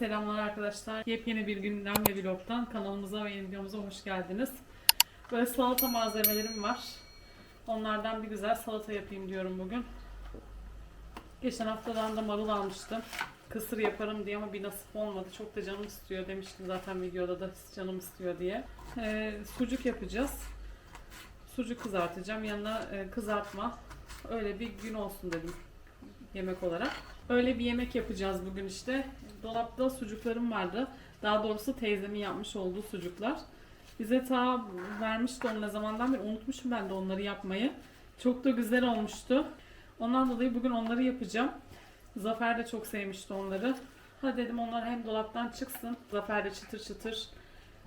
Selamlar arkadaşlar. Yepyeni bir günden ve vlogtan kanalımıza ve videomuza hoş geldiniz. Böyle salata malzemelerim var. Onlardan bir güzel salata yapayım diyorum bugün. Geçen haftadan da marul almıştım. Kısır yaparım diye ama bir nasip olmadı. Çok da canım istiyor demiştim zaten videoda da canım istiyor diye. Ee, sucuk yapacağız. Sucuk kızartacağım. Yanına e, kızartma. Öyle bir gün olsun dedim yemek olarak. Öyle bir yemek yapacağız bugün işte. Dolapta sucuklarım vardı. Daha doğrusu teyzemin yapmış olduğu sucuklar. Bize ta vermişti onu ne zamandan beri unutmuşum ben de onları yapmayı. Çok da güzel olmuştu. Ondan dolayı bugün onları yapacağım. Zafer de çok sevmişti onları. Ha dedim onlar hem dolaptan çıksın. Zafer de çıtır çıtır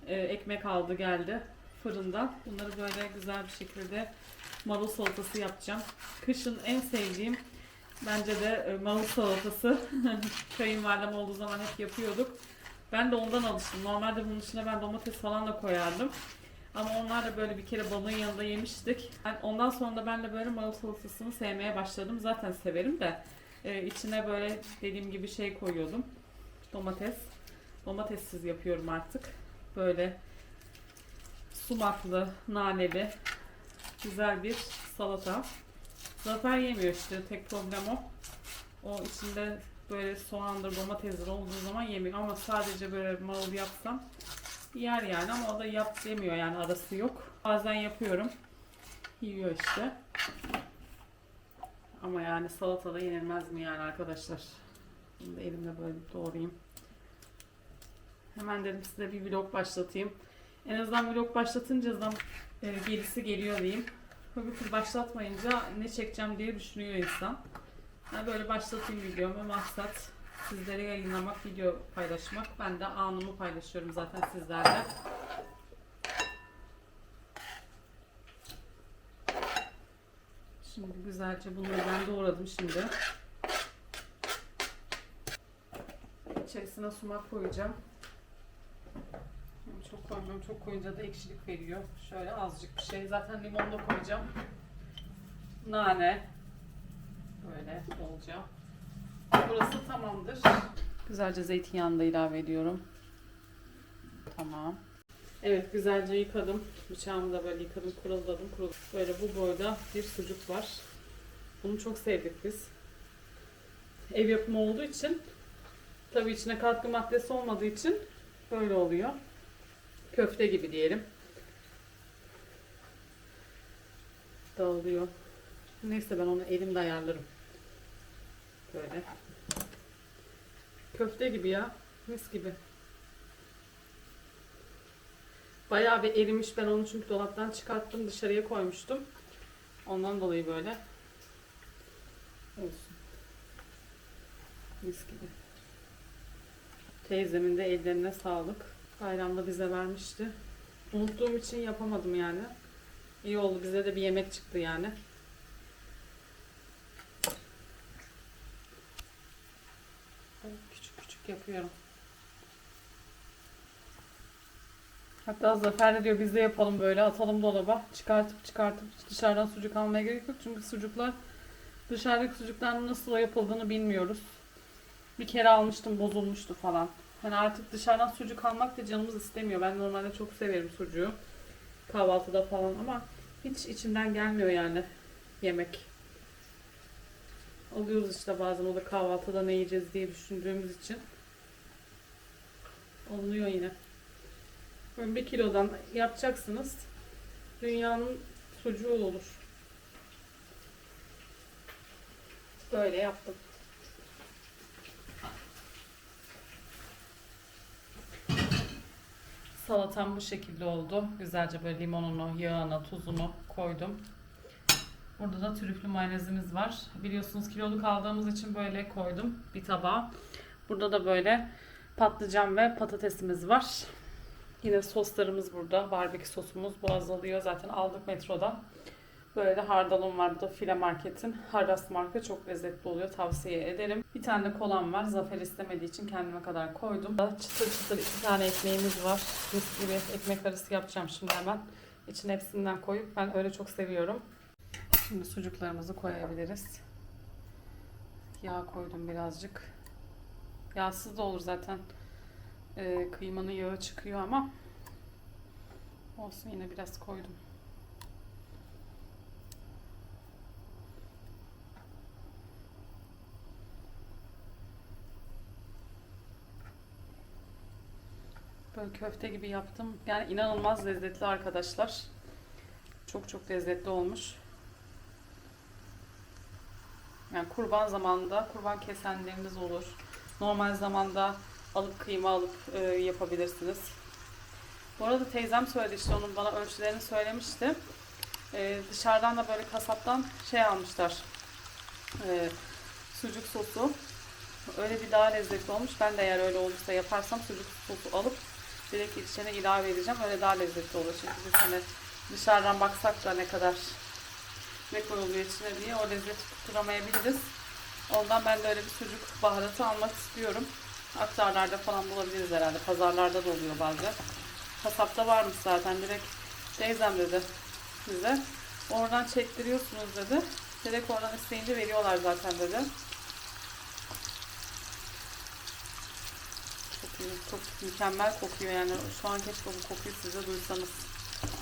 e, ekmek aldı geldi fırından. Bunları böyle güzel bir şekilde marul salatası yapacağım. Kışın en sevdiğim bence de e, marul salatası. Kayınvalidem olduğu zaman hep yapıyorduk. Ben de ondan alıştım. Normalde bunun içine ben domates falan da koyardım. Ama onlar da böyle bir kere balığın yanında yemiştik. Yani ondan sonra da ben de böyle marul salatasını sevmeye başladım. Zaten severim de e, içine böyle dediğim gibi şey koyuyordum. Domates. Domatessiz yapıyorum artık. Böyle sumaklı, naneli, güzel bir salata. Zafer yemiyor işte tek problem o. O içinde böyle soğandır, domatesdir olduğu zaman yemiyor ama sadece böyle marul yapsam yer yani ama o da yap demiyor yani arası yok. Bazen yapıyorum. Yiyor işte. Ama yani salatada yenilmez mi yani arkadaşlar? Da elimle böyle doğrayayım. Hemen dedim size bir vlog başlatayım. En azından vlog başlatınca zaman e, gerisi geliyor diyeyim. Türlü başlatmayınca ne çekeceğim diye düşünüyor insan. Yani böyle başlatayım videomu. Maksat sizlere yayınlamak, video paylaşmak. Ben de anımı paylaşıyorum zaten sizlerle. Şimdi güzelce bunları ben doğradım şimdi. İçerisine sumak koyacağım. Çok koymuyorum. Çok koyunca da ekşilik veriyor. Şöyle azıcık bir şey. Zaten limon da koyacağım. Nane. Böyle bolca. Burası tamamdır. Güzelce zeytinyağını da ilave ediyorum. Tamam. Evet güzelce yıkadım. Bıçağımı da böyle yıkadım, kuruladım, kuruladım. Böyle bu boyda bir sucuk var. Bunu çok sevdik biz. Ev yapımı olduğu için tabii içine katkı maddesi olmadığı için böyle oluyor. Köfte gibi diyelim. Dağılıyor. Neyse ben onu elimde ayarlarım. Böyle. Köfte gibi ya. Mis gibi. Bayağı bir erimiş. Ben onu çünkü dolaptan çıkarttım. Dışarıya koymuştum. Ondan dolayı böyle. Olsun. Mis gibi. Teyzemin de ellerine sağlık. Bayramda bize vermişti. Unuttuğum için yapamadım yani. İyi oldu. Bize de bir yemek çıktı yani. Küçük küçük yapıyorum. Hatta Zafer diyor biz de yapalım böyle atalım dolaba. Çıkartıp çıkartıp dışarıdan sucuk almaya gerek yok. Çünkü sucuklar dışarıdaki sucukların nasıl yapıldığını bilmiyoruz. Bir kere almıştım bozulmuştu falan. Hani artık dışarıdan sucuk almak da canımız istemiyor. Ben normalde çok severim sucuğu. Kahvaltıda falan ama hiç içimden gelmiyor yani yemek. Alıyoruz işte bazen o da kahvaltıda ne yiyeceğiz diye düşündüğümüz için. Oluyor yine. Böyle bir kilodan yapacaksınız. Dünyanın sucuğu olur. Böyle yaptım. Salatam bu şekilde oldu. Güzelce böyle limonunu, yağını, tuzunu koydum. Burada da trüflü mayonezimiz var. Biliyorsunuz kiloluk aldığımız için böyle koydum bir tabağa. Burada da böyle patlıcan ve patatesimiz var. Yine soslarımız burada. Barbekü sosumuz bu azalıyor. Zaten aldık metroda. Böyle de hardalım var. Bu da file marketin. Harras marka çok lezzetli oluyor. Tavsiye ederim. Bir tane de kolam var. Zafer istemediği için kendime kadar koydum. Çıtır çıtır iki tane ekmeğimiz var. Mis gibi ekmek arası yapacağım şimdi hemen. İçine hepsinden koyup ben öyle çok seviyorum. Şimdi sucuklarımızı koyabiliriz. Yağ koydum birazcık. Yağsız da olur zaten. Ee, kıymanın yağı çıkıyor ama olsun yine biraz koydum. Böyle köfte gibi yaptım. Yani inanılmaz lezzetli arkadaşlar. Çok çok lezzetli olmuş. Yani kurban zamanında kurban kesenleriniz olur. Normal zamanda alıp kıyma alıp e, yapabilirsiniz. Bu arada teyzem söyledi işte onun bana ölçülerini söylemişti. E, dışarıdan da böyle kasaptan şey almışlar. E, sucuk sosu. Öyle bir daha lezzetli olmuş. Ben de eğer öyle olursa yaparsam sucuk sosu alıp direkt içine ilave edeceğim. Öyle daha lezzetli olur. Çünkü biz hani dışarıdan baksak da ne kadar ne koyuluyor içine diye o lezzeti tutturamayabiliriz. Ondan ben de öyle bir sucuk baharatı almak istiyorum. Aktarlarda falan bulabiliriz herhalde. Pazarlarda da oluyor bazen. Kasapta varmış zaten direkt teyzem dedi bize. Oradan çektiriyorsunuz dedi. Direkt oradan isteyince veriyorlar zaten dedi. Çok mükemmel kokuyor yani. Şu an keşke bu kokuyu siz de duysanız.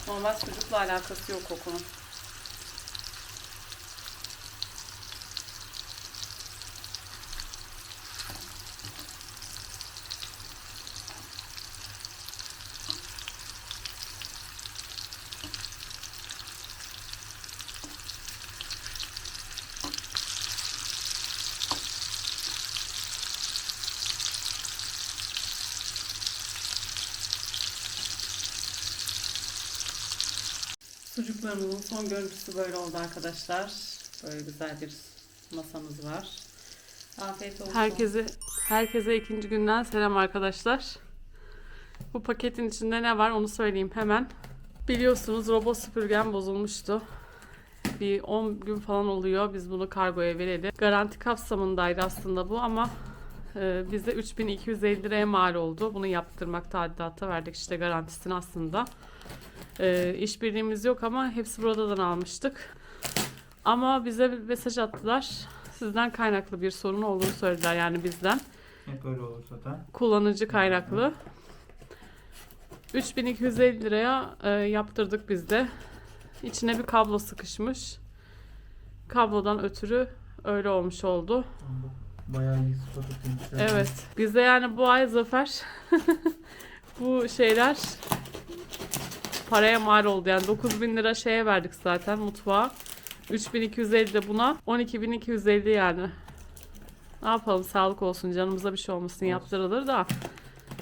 Normal sucukla alakası yok kokunun. Sucuklarımızın son görüntüsü böyle oldu arkadaşlar. Böyle güzel bir masamız var. Afiyet olsun. Herkese herkese ikinci günden selam arkadaşlar. Bu paketin içinde ne var onu söyleyeyim hemen. Biliyorsunuz robot süpürgem bozulmuştu. Bir 10 gün falan oluyor biz bunu kargoya vereli. Garanti kapsamındaydı aslında bu ama e, bize 3250 liraya mal oldu. Bunu yaptırmak tadilata verdik işte garantisini aslında. E, işbirliğimiz yok ama hepsi buradan almıştık. Ama bize bir mesaj attılar. Sizden kaynaklı bir sorun olduğunu söylediler yani bizden. Hep öyle olur zaten. Kullanıcı kaynaklı. 3250 liraya e, yaptırdık biz de. İçine bir kablo sıkışmış. Kablodan ötürü öyle olmuş oldu. Bayağı iyi etmiş. Evet. Biz de yani bu ay Zafer bu şeyler paraya mal oldu. Yani 9000 lira şeye verdik zaten mutfağa. 3250 de buna. 12250 yani. Ne yapalım sağlık olsun canımıza bir şey olmasın yaptırılır da.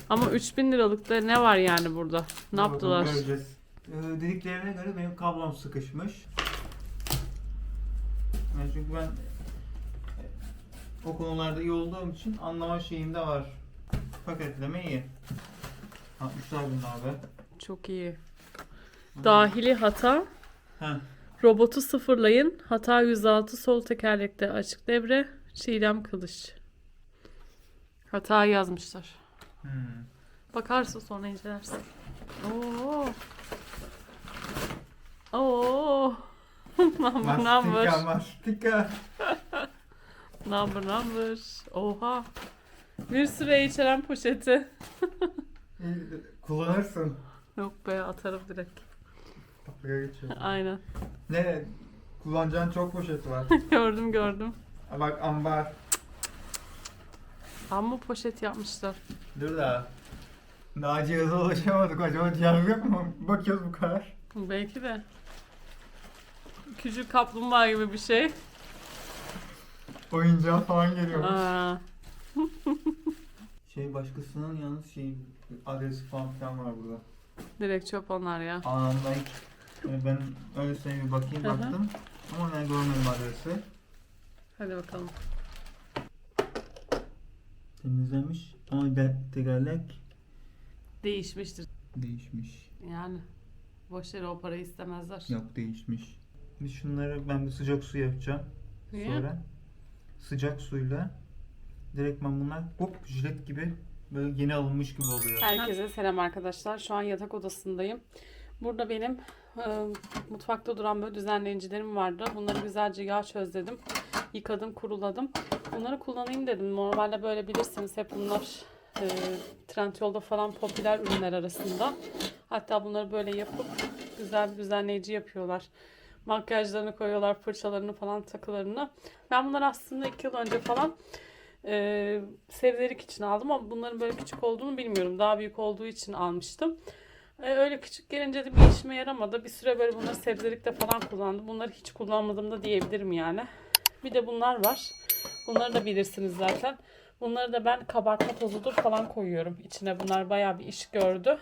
Ama 3000 liralık da ne var yani burada? Ne yaptılar? Göreceğiz. Ee, dediklerine göre benim kablom sıkışmış. Yani çünkü ben e, o konularda iyi olduğum için anlama şeyim de var. Paketleme iyi. 60'lar bin abi. Çok iyi. Dahili hata. Heh. Robotu sıfırlayın. Hata 106 sol tekerlekte açık devre. Çiğdem Kılıç. Hata yazmışlar. Hmm. Bakarsın sonra incelersin. Oo. Oo. number number. Mastika mastika. Number number. Oha. Bir süre içeren poşeti. Kullanırsın. Yok be atarım direkt. Kapıya geçiyor. Aynen. Ne? Kullanacağın çok poşet var. gördüm gördüm. Ha Bak ambar. Amma poşet yapmışlar. Dur da. Daha cihaza ulaşamadık. Acaba cihaz yok mu? Bakıyoruz bu kadar. Belki de. Küçük kaplumbağa gibi bir şey. Oyuncağı falan geliyor. Aa, Şey başkasının yalnız şey adresi falan filan var burada. direkt çöp onlar ya. Anında yani ben öylesine bir bakayım hı. baktım. Ama ben görmedim adresi. Hadi bakalım. Temizlenmiş ama de tekerlek Değişmiştir. değişmiş. Yani boş yere o parayı istemezler. Yok değişmiş. Biz şunları ben bir sıcak su yapacağım. Niye? Sonra sıcak suyla direktman bunlar hop jilet gibi böyle yeni alınmış gibi oluyor. Herkese selam arkadaşlar. Şu an yatak odasındayım. Burada benim e, mutfakta duran böyle düzenleyicilerim vardı. Bunları güzelce yağ çözledim. Yıkadım, kuruladım. Bunları kullanayım dedim. Normalde böyle bilirsiniz hep bunlar e, Trendyol'da falan popüler ürünler arasında. Hatta bunları böyle yapıp güzel bir düzenleyici yapıyorlar. Makyajlarını koyuyorlar, fırçalarını falan, takılarını. Ben bunları aslında 2 yıl önce falan e, sebzelik için aldım ama bunların böyle küçük olduğunu bilmiyorum. Daha büyük olduğu için almıştım. E, öyle küçük gelince de bir işime yaramadı. Bir süre böyle bunları sebzelikte falan kullandım. Bunları hiç kullanmadım da diyebilirim yani. Bir de bunlar var. Bunları da bilirsiniz zaten. Bunları da ben kabartma tozudur falan koyuyorum. İçine bunlar bayağı bir iş gördü.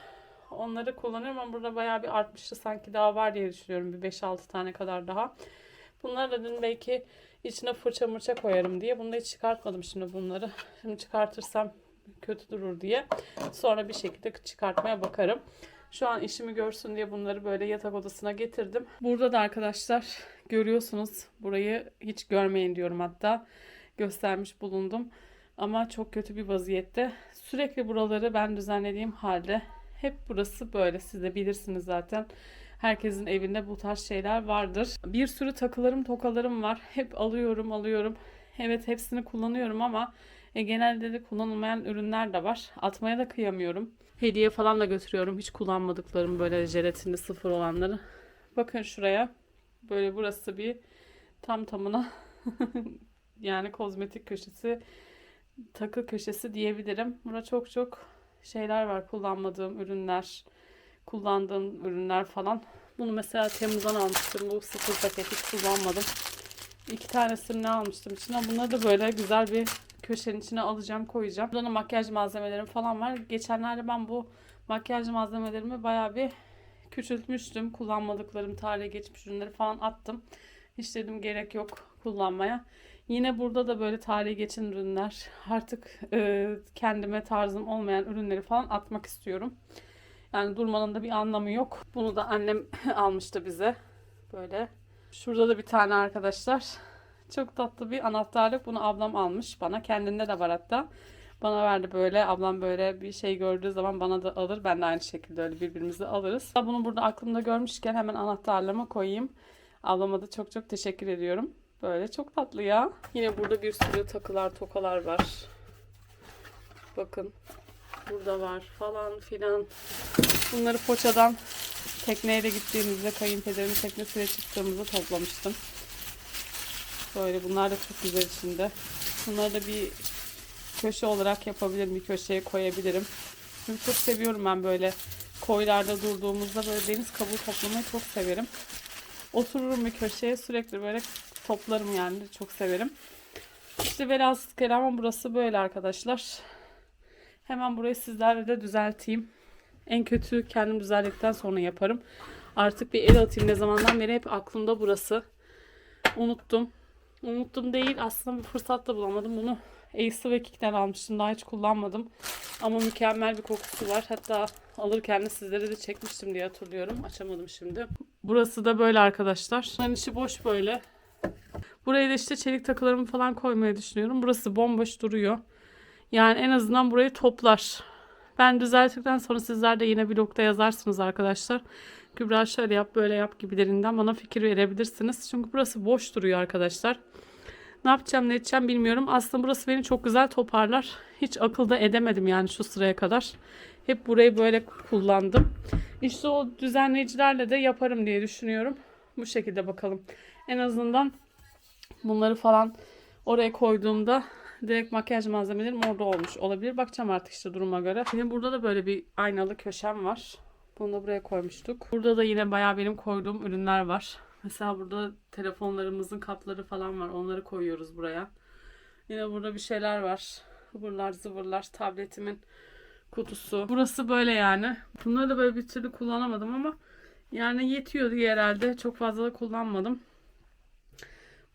Onları kullanıyorum ama burada bayağı bir artmıştı sanki daha var diye düşünüyorum. Bir 5-6 tane kadar daha. Bunları da dün belki içine fırça mırça koyarım diye. Bunu da hiç çıkartmadım şimdi bunları. Şimdi çıkartırsam kötü durur diye. Sonra bir şekilde çıkartmaya bakarım. Şu an işimi görsün diye bunları böyle yatak odasına getirdim. Burada da arkadaşlar görüyorsunuz burayı hiç görmeyin diyorum hatta. Göstermiş bulundum. Ama çok kötü bir vaziyette. Sürekli buraları ben düzenlediğim halde hep burası böyle. Siz de bilirsiniz zaten. Herkesin evinde bu tarz şeyler vardır. Bir sürü takılarım, tokalarım var. Hep alıyorum, alıyorum. Evet hepsini kullanıyorum ama e, genelde de kullanılmayan ürünler de var. Atmaya da kıyamıyorum. Hediye falan da götürüyorum. Hiç kullanmadıklarım böyle jelatinli sıfır olanları. Bakın şuraya. Böyle burası bir tam tamına yani kozmetik köşesi, takı köşesi diyebilirim. Burada çok çok şeyler var. Kullanmadığım ürünler, kullandığım ürünler falan. Bunu mesela Temmuz'dan almıştım. Bu sıfır paket hiç kullanmadım. İki tanesini ne almıştım içine. Bunları da böyle güzel bir köşenin içine alacağım koyacağım. Burada da makyaj malzemelerim falan var. Geçenlerde ben bu makyaj malzemelerimi bayağı bir küçültmüştüm. Kullanmadıklarım, tarihe geçmiş ürünleri falan attım. Hiç dedim gerek yok kullanmaya. Yine burada da böyle tarihi geçen ürünler, artık e, kendime tarzım olmayan ürünleri falan atmak istiyorum. Yani durmanın da bir anlamı yok. Bunu da annem almıştı bize. Böyle. Şurada da bir tane arkadaşlar. Çok tatlı bir anahtarlık. Bunu ablam almış bana. Kendinde de var hatta. Bana verdi böyle. Ablam böyle bir şey gördüğü zaman bana da alır. Ben de aynı şekilde öyle birbirimizi alırız. Bunu burada aklımda görmüşken hemen anahtarlığıma koyayım. Ablama da çok çok teşekkür ediyorum. Böyle çok tatlı ya. Yine burada bir sürü takılar, tokalar var. Bakın. Burada var falan filan. Bunları Foça'dan tekneyle gittiğimizde kayınpederimin teknesiyle çıktığımızda toplamıştım. Böyle bunlar da çok güzel içinde. Bunları da bir köşe olarak yapabilirim. Bir köşeye koyabilirim. Çünkü çok seviyorum ben böyle koylarda durduğumuzda böyle deniz kabuğu toplamayı çok severim. Otururum bir köşeye sürekli böyle toplarım yani. Çok severim. İşte velhasıl kelamın burası böyle arkadaşlar. Hemen burayı sizlerle de düzelteyim. En kötü kendim düzelttikten sonra yaparım. Artık bir el atayım ne zamandan beri hep aklımda burası. Unuttum. Unuttum değil aslında bir fırsat da bulamadım. Bunu Ace ve Kick'ten almıştım. Daha hiç kullanmadım. Ama mükemmel bir kokusu var. Hatta alırken de sizlere de çekmiştim diye hatırlıyorum. Açamadım şimdi. Burası da böyle arkadaşlar. Hani içi boş böyle. Buraya da işte çelik takılarımı falan koymayı düşünüyorum. Burası bomboş duruyor. Yani en azından burayı toplar. Ben düzelttikten sonra sizler de yine blogda yazarsınız arkadaşlar. Kübra şöyle yap böyle yap gibilerinden bana fikir verebilirsiniz. Çünkü burası boş duruyor arkadaşlar. Ne yapacağım ne edeceğim bilmiyorum. Aslında burası beni çok güzel toparlar. Hiç akılda edemedim yani şu sıraya kadar. Hep burayı böyle kullandım. İşte o düzenleyicilerle de yaparım diye düşünüyorum. Bu şekilde bakalım. En azından bunları falan oraya koyduğumda direkt makyaj malzemelerim orada olmuş olabilir. Bakacağım artık işte duruma göre. Şimdi burada da böyle bir aynalı köşem var. Bunu da buraya koymuştuk. Burada da yine bayağı benim koyduğum ürünler var. Mesela burada telefonlarımızın kapları falan var. Onları koyuyoruz buraya. Yine burada bir şeyler var. Hıvırlar zıvırlar. Tabletimin kutusu. Burası böyle yani. Bunları da böyle bir türlü kullanamadım ama yani yetiyor diye herhalde. Çok fazla da kullanmadım.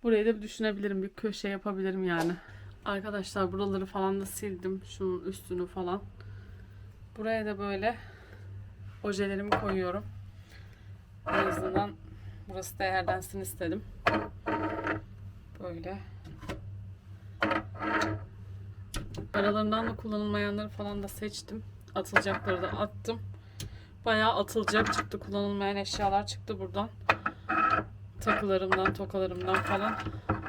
Burayı da düşünebilirim. Bir köşe yapabilirim yani. Arkadaşlar buraları falan da sildim. Şunun üstünü falan. Buraya da böyle ojelerimi koyuyorum. En azından burası değerlensin istedim. Böyle. Aralarından da kullanılmayanları falan da seçtim. Atılacakları da attım. Bayağı atılacak çıktı. Kullanılmayan eşyalar çıktı buradan. Takılarımdan, tokalarımdan falan.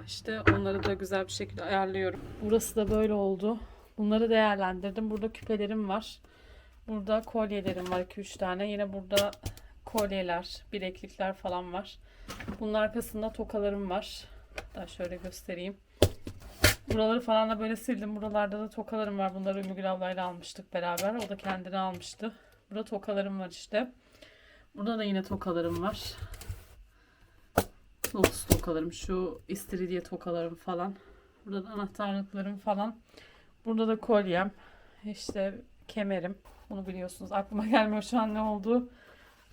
İşte onları da güzel bir şekilde ayarlıyorum. Burası da böyle oldu. Bunları değerlendirdim. Burada küpelerim var. Burada kolyelerim var 2-3 tane. Yine burada kolyeler, bileklikler falan var. Bunun arkasında tokalarım var. Daha şöyle göstereyim. Buraları falan da böyle sildim. Buralarda da tokalarım var. Bunları Ümmü ablayla almıştık beraber. O da kendine almıştı. Burada tokalarım var işte. Burada da yine tokalarım var. Lotus tokalarım. Şu istiridye tokalarım falan. Burada da anahtarlıklarım falan. Burada da kolyem. İşte kemerim. Bunu biliyorsunuz. Aklıma gelmiyor şu an ne oldu.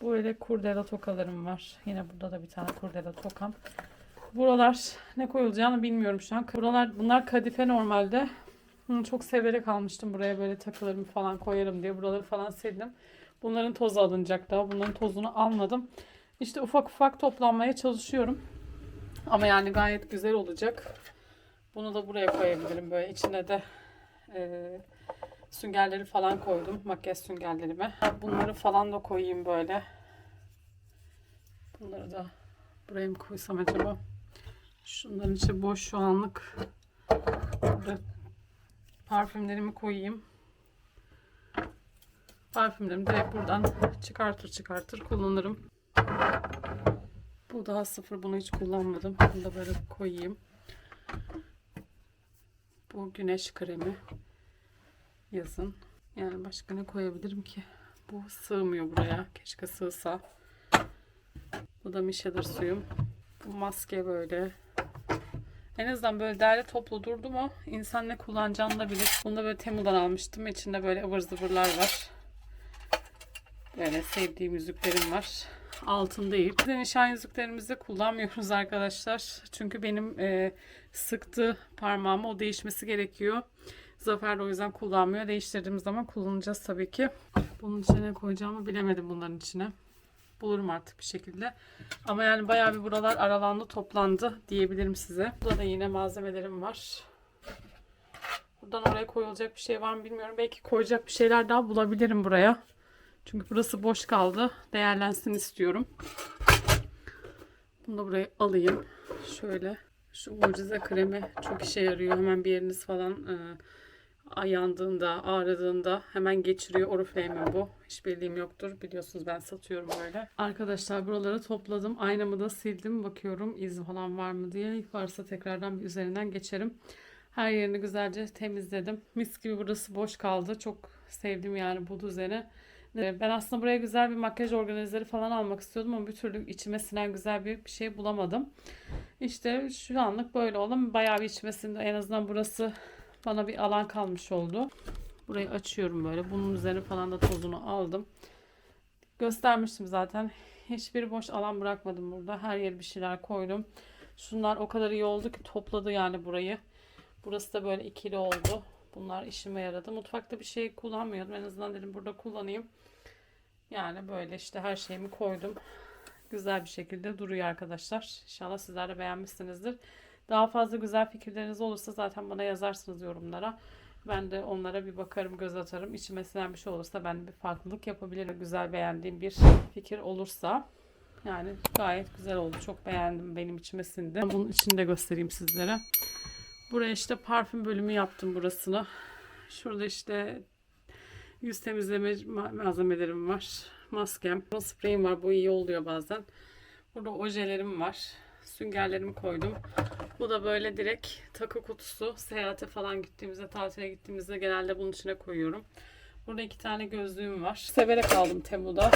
Böyle kurdela tokalarım var. Yine burada da bir tane kurdela tokam. Buralar ne koyulacağını bilmiyorum şu an. Buralar bunlar kadife normalde. Çok severek almıştım buraya böyle takılarımı falan koyarım diye. Buraları falan sildim. Bunların tozu alınacak daha. Bunların tozunu almadım. İşte ufak ufak toplanmaya çalışıyorum. Ama yani gayet güzel olacak. Bunu da buraya koyabilirim. Böyle içine de e, süngerleri falan koydum. Makyaj süngerlerimi. Bunları falan da koyayım böyle. Bunları da buraya mı koysam acaba? Şunların içi boş şu anlık. Burada parfümlerimi koyayım. Parfümlerimi direkt buradan çıkartır çıkartır kullanırım. Bu daha sıfır. Bunu hiç kullanmadım. Bunu da böyle koyayım. Bu güneş kremi. Yazın. Yani başka ne koyabilirim ki? Bu sığmıyor buraya. Keşke sığsa. Bu da mişedir suyum. Bu maske böyle. En azından böyle değerli toplu durdu mu insan ne kullanacağını da bilir. Bunu da böyle Temu'dan almıştım. İçinde böyle ıvır zıvırlar var. Böyle sevdiğim yüzüklerim var. Altın değil. Biz nişan yüzüklerimizi kullanmıyoruz arkadaşlar. Çünkü benim e, sıktı parmağımı o değişmesi gerekiyor. Zafer de o yüzden kullanmıyor. Değiştirdiğimiz zaman kullanacağız tabii ki. Bunun içine ne koyacağımı bilemedim bunların içine. Bulurum artık bir şekilde. Ama yani bayağı bir buralar aralandı toplandı diyebilirim size. Burada da yine malzemelerim var. Buradan oraya koyulacak bir şey var mı bilmiyorum. Belki koyacak bir şeyler daha bulabilirim buraya. Çünkü burası boş kaldı. Değerlensin istiyorum. Bunu da buraya alayım. Şöyle. Şu mucize kremi çok işe yarıyor. Hemen bir yeriniz falan e, yandığında, ağrıdığında hemen geçiriyor. Oriflame'in bu. Hiç bildiğim yoktur. Biliyorsunuz ben satıyorum böyle. Arkadaşlar buraları topladım. Aynamı da sildim. Bakıyorum iz falan var mı diye. Varsa tekrardan bir üzerinden geçerim. Her yerini güzelce temizledim. Mis gibi burası boş kaldı. Çok sevdim yani bu düzeni. Ee, Ben aslında buraya güzel bir makyaj organizeri falan almak istiyordum ama bir türlü içime sinen güzel bir şey bulamadım. İşte şu anlık böyle ama bayağı bir içmesinde en azından burası bana bir alan kalmış oldu. Burayı açıyorum böyle. Bunun üzerine falan da tozunu aldım. Göstermiştim zaten. Hiçbir boş alan bırakmadım burada. Her yere bir şeyler koydum. Şunlar o kadar iyi oldu ki topladı yani burayı. Burası da böyle ikili oldu. Bunlar işime yaradı. Mutfakta bir şey kullanmıyordum. En azından dedim burada kullanayım. Yani böyle işte her şeyimi koydum. Güzel bir şekilde duruyor arkadaşlar. İnşallah sizler de beğenmişsinizdir. Daha fazla güzel fikirleriniz olursa zaten bana yazarsınız yorumlara. Ben de onlara bir bakarım, göz atarım. İçime sinen bir şey olursa ben bir farklılık yapabilirim. Güzel beğendiğim bir fikir olursa. Yani gayet güzel oldu. Çok beğendim. Benim içime sindi. Bunun içini de göstereyim sizlere. Buraya işte parfüm bölümü yaptım burasını. Şurada işte yüz temizleme ma- malzemelerim var. Maskem. Spreyim var. Bu iyi oluyor bazen. Burada ojelerim var. Süngerlerimi koydum. Bu da böyle direkt takı kutusu. Seyahate falan gittiğimizde, tatile gittiğimizde genelde bunun içine koyuyorum. Burada iki tane gözlüğüm var. Severek aldım Temu'da.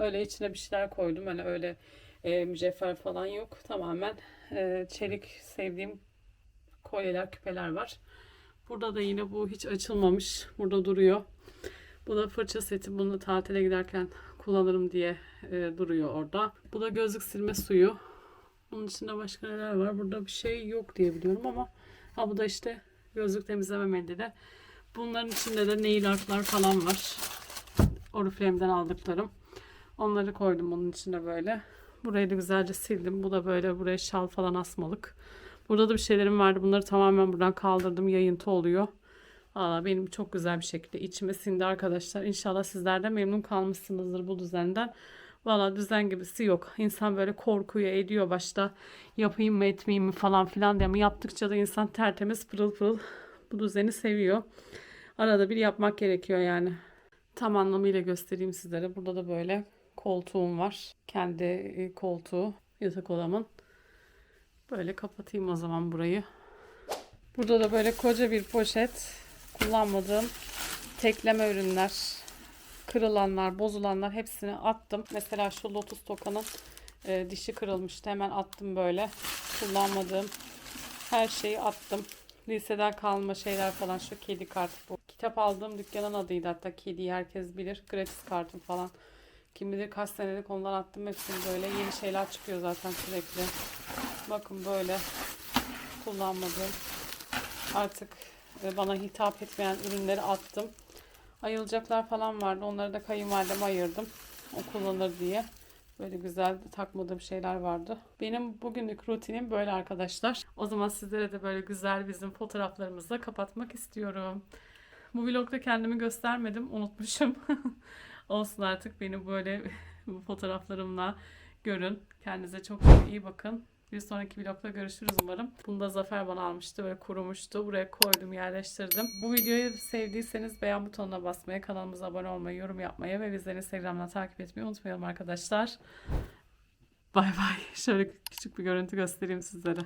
Öyle içine bir şeyler koydum. Hani öyle e, mücevher falan yok. Tamamen e, çelik sevdiğim kolyeler, küpeler var. Burada da yine bu hiç açılmamış. Burada duruyor. Bu da fırça seti. Bunu tatile giderken kullanırım diye e, duruyor orada. Bu da gözlük silme suyu. Bunun içinde başka neler var? Burada bir şey yok diye biliyorum ama ha bu da işte gözlük temizleme mendili. Bunların içinde de nail artlar falan var. Oriflame'den aldıklarım. Onları koydum bunun içine böyle. Burayı da güzelce sildim. Bu da böyle buraya şal falan asmalık. Burada da bir şeylerim vardı. Bunları tamamen buradan kaldırdım. Yayıntı oluyor. Aa, benim çok güzel bir şekilde içime sindi arkadaşlar. İnşallah sizler de memnun kalmışsınızdır bu düzenden. Valla düzen gibisi yok. İnsan böyle korkuyor ediyor başta yapayım mı etmeyeyim mi falan filan diye ama yaptıkça da insan tertemiz pırıl pırıl bu düzeni seviyor. Arada bir yapmak gerekiyor yani. Tam anlamıyla göstereyim sizlere. Burada da böyle koltuğum var. Kendi e, koltuğu yatak odamın. Böyle kapatayım o zaman burayı. Burada da böyle koca bir poşet kullanmadığım tekleme ürünler, kırılanlar, bozulanlar hepsini attım. Mesela şu Lotus Toka'nın e, dişi kırılmıştı. Hemen attım böyle. Kullanmadığım her şeyi attım. Liseden kalma şeyler falan şu kedi kartı bu. Kitap aldığım dükkanın adıydı hatta kediyi herkes bilir. Gratis kartım falan. Kim bilir kaç senelik ondan attım hepsini böyle. Yeni şeyler çıkıyor zaten sürekli. Bakın böyle kullanmadığım artık e, bana hitap etmeyen ürünleri attım. Ayılacaklar falan vardı. Onları da kayınvalideme ayırdım. O kullanır diye. Böyle güzel takmadığım şeyler vardı. Benim bugünlük rutinim böyle arkadaşlar. O zaman sizlere de böyle güzel bizim fotoğraflarımızla kapatmak istiyorum. Bu vlogda kendimi göstermedim. Unutmuşum. Olsun artık beni böyle bu fotoğraflarımla görün. Kendinize çok iyi bakın. Bir sonraki vlogda görüşürüz umarım. Bunu da Zafer bana almıştı. Böyle kurumuştu. Buraya koydum, yerleştirdim. Bu videoyu sevdiyseniz beğen butonuna basmayı, kanalımıza abone olmayı, yorum yapmayı ve bizleri Instagram'dan takip etmeyi unutmayalım arkadaşlar. Bay bay. Şöyle küçük bir görüntü göstereyim sizlere.